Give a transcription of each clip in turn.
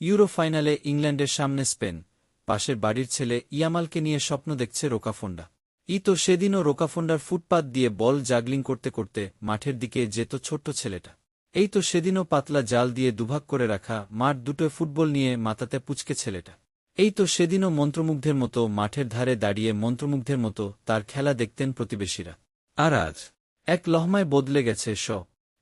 Euro ফাইনালে ইংল্যান্ডের সামনে স্পেন। পাশের বাড়ির ছেলে ইয়ামালকে নিয়ে স্বপ্ন দেখছে রোকাফোন্ডা। ই তো সেদিনও রোকাফোন্ডার ফুটপাত দিয়ে বল জাগলিং করতে করতে মাঠের দিকে যেত ছোট্ট ছেলেটা। এই তো সেদিনও পাতলা জাল দিয়ে দুভাগ করে রাখা মাঠ দুটোয় ফুটবল নিয়ে মাথাতে পুচকে ছেলেটা। এই তো সেদিনও মন্ত্রমুগ্ধের মতো মাঠের ধারে দাঁড়িয়ে মন্ত্রমুগ্ধের মতো তার খেলা দেখতেন প্রতিবেশীরা। আর আজ? এক লহমায় বদলে গেছে স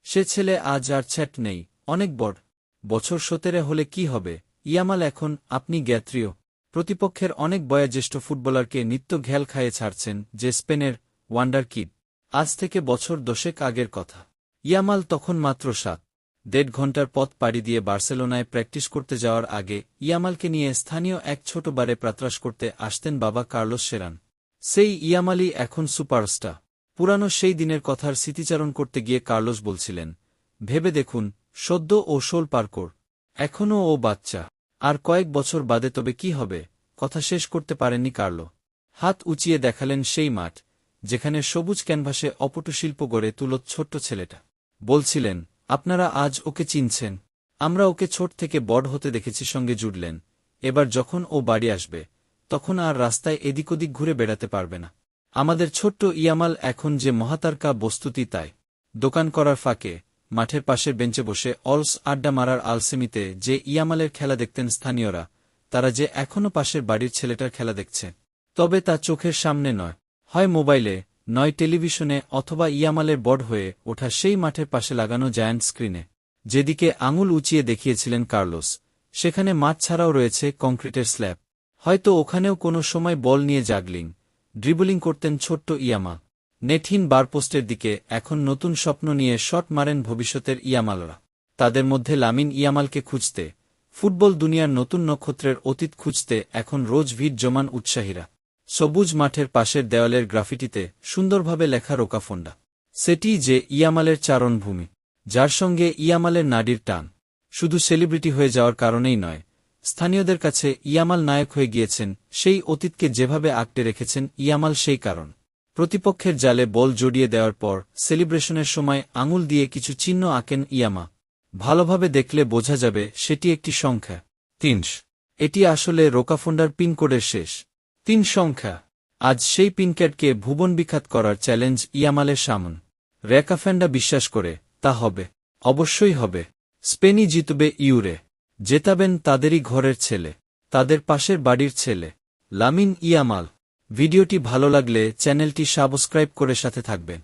সে ছেলে আজ আর ছ্যাট নেই, অনেক বড়। বছর সতেরে হলে কি হবে? ইয়ামাল এখন, আপনি জ্ঞাত্রীয়। প্রতিপক্ষের অনেক বয়োজ্যেষ্ঠ ফুটবলারকে নিত্য ঘ্যাল খায়ে ছাড়ছেন যে স্পেনের ওয়ান্ডার কিড আজ থেকে বছর দশেক আগের কথা। ইয়ামাল তখন মাত্র সাত। দেড় ঘণ্টার পথ পাড়ি দিয়ে বার্সেলোনায় প্র্যাকটিস করতে যাওয়ার আগে ইয়ামালকে নিয়ে স্থানীয় এক ছোট বারে প্রাত্রাস করতে আসতেন বাবা কার্লোস সেরান। সেই ইয়ামালই এখন সুপারস্টার। পুরানো সেই দিনের কথার স্মৃতিচারণ করতে গিয়ে কার্লোস বলছিলেন, ভেবে দেখুন সদ্য ও শোল পারকোর। এখনও ও বাচ্চা। আর কয়েক বছর বাদে তবে কি হবে, কথা শেষ করতে পারেননি কার্লো। হাত উঁচিয়ে দেখালেন সেই মাঠ, যেখানে সবুজ ক্যানভাসে অপটুশিল্প গড়ে তুলত ছোট্ট ছেলেটা। বলছিলেন, আপনারা আজ ওকে চিনছেন। আমরা ওকে ছোট থেকে বড় হতে দেখেছি সঙ্গে জুড়লেন এবার যখন ও বাড়ি আসবে, তখন আর রাস্তায় এদিক ওদিক ঘুরে বেড়াতে পারবে না। আমাদের ছোট্ট ইয়ামাল এখন যে মহাতারকা বস্তুতি তাই। দোকান করার ফাঁকে মাঠের পাশের বেঞ্চে বসে অলস আড্ডা মারার আলসেমিতে যে ইয়ামালের খেলা দেখতেন স্থানীয়রা, তারা যে এখনও পাশের বাড়ির ছেলেটার খেলা দেখছে। তবে তা চোখের সামনে নয়। হয় মোবাইলে, নয় টেলিভিশনে অথবা ইয়ামালের বড় হয়ে ওঠা সেই মাঠের পাশে লাগানো জায়ান্ট স্ক্রিনে। যেদিকে আঙুল উঁচিয়ে দেখিয়েছিলেন কার্লোস, সেখানে মাঠ ছাড়াও রয়েছে কংক্রিটের স্ল্যাব। হয়তো ওখানেও কোনো সময় বল নিয়ে জাগলিং, ড্রিবলিং করতেন ছোট্ট ইয়ামা। নেটহীন বারপোস্টের দিকে এখন নতুন স্বপ্ন নিয়ে শট মারেন ভবিষ্যতের ইয়ামালরা। তাদের মধ্যে লামিন ইয়ামালকে খুঁজতে, ফুটবল দুনিয়ার নতুন নক্ষত্রের অতীত খুঁজতে এখন রোজ ভিড় জমান উৎসাহীরা। সবুজ মাঠের পাশের দেওয়ালের গ্রাফিটিতে সুন্দরভাবে লেখা রোকাফোন্ডা। সেটি যে ইয়ামালের চারণভূমি, যার সঙ্গে ইয়ামালের নাডির টান। শুধু সেলিব্রিটি হয়ে যাওয়ার কারণেই নয়, স্থানীয়দের কাছে ইয়ামাল নায়ক হয়ে গিয়েছেন, সেই অতীতকে যেভাবে আঁকটে রেখেছেন, ইয়ামাল সেই কারণ। প্রতিপক্ষের জালে বল জড়িয়ে দেওয়ার পর সেলিব্রেশনের সময় আঙুল দিয়ে কিছু চিহ্ন আঁকেন ইয়ামা। ভালোভাবে দেখলে বোঝা যাবে সেটি একটি সংখ্যা। তিনশ এটি আসলে রোকাফোন্ডার পিনকোডের শেষ। তিন সংখ্যা। আজ সেই পিনক্যাটকে ভুবন বিখ্যাত করার চ্যালেঞ্জ ইয়ামালের সামন। রেকাফেন্ডা বিশ্বাস করে, তা হবে। অবশ্যই হবে। স্পেনই জিতবে ইউরে। জেতাবেন তাদেরই ঘরের ছেলে। তাদের পাশের বাড়ির ছেলে। Lamine Yamal. ভিডিওটি ভালো লাগলে চ্যানেলটি সাবস্ক্রাইব করে সাথে থাকবেন।